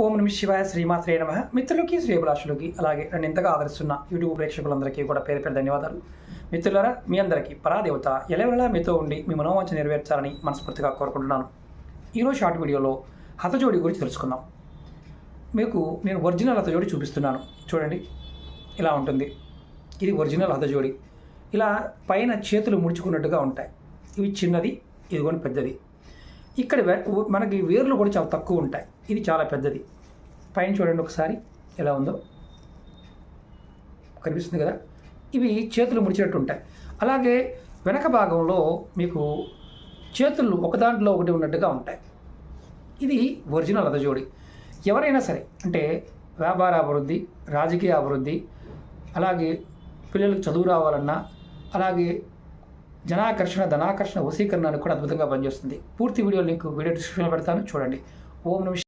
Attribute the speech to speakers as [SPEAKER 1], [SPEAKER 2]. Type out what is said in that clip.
[SPEAKER 1] ఓం నమ శివాయ శ్రీమాత్రే నమ. మిత్రులకి శ్రీభిలాషులకి అలాగే నన్ను ఇంతగా ఆదరిస్తున్న యూట్యూబ్ ప్రేక్షకులందరికీ కూడా పేరు పేరు ధన్యవాదాలు. మిత్రులారా మీ అందరికీ పరాదేవత ఎలవెలా మీతో ఉండి మీ మనోవాంఛ నెరవేర్చాలని మనస్ఫూర్తిగా కోరుకుంటున్నాను. ఈరోజు షార్ట్ వీడియోలో హతజోడి గురించి తెలుసుకుందాం. మీకు నేను ఒరిజినల్ హతజోడి చూపిస్తున్నాను. చూడండి ఇలా ఉంటుంది. ఇది ఒరిజినల్ హతజోడి. ఇలా పైన చేతులు ముడుచుకున్నట్టుగా ఉంటాయి. ఇవి చిన్నది ఇదిగోని పెద్దది. ఇక్కడ మనకి వేర్లు కూడా చాలా తక్కువ ఉంటాయి. ఇది చాలా పెద్దది. పైన చూడండి ఒకసారి ఎలా ఉందో. కనిపిస్తుంది కదా? ఇవి చేతులు ముడిచినట్టు ఉంటాయి. అలాగే వెనక భాగంలో మీకు చేతులు ఒక దాంట్లో ఒకటి ఉన్నట్టుగా ఉంటాయి. ఇది ఒరిజినల్ అదజోడి ఎవరైనా సరే అంటే వ్యాపార అభివృద్ధి రాజకీయ అభివృద్ధి అలాగే పిల్లలకు చదువు రావాలన్నా అలాగే జనాకర్షణ ధనాకర్షణ వశీకరణకు కూడా అద్భుతంగా పనిచేస్తుంది. పూర్తి వీడియో లింక్ వీడియో డిస్క్రిప్షన్లో పెడతాను. చూడండి. ఓం నమ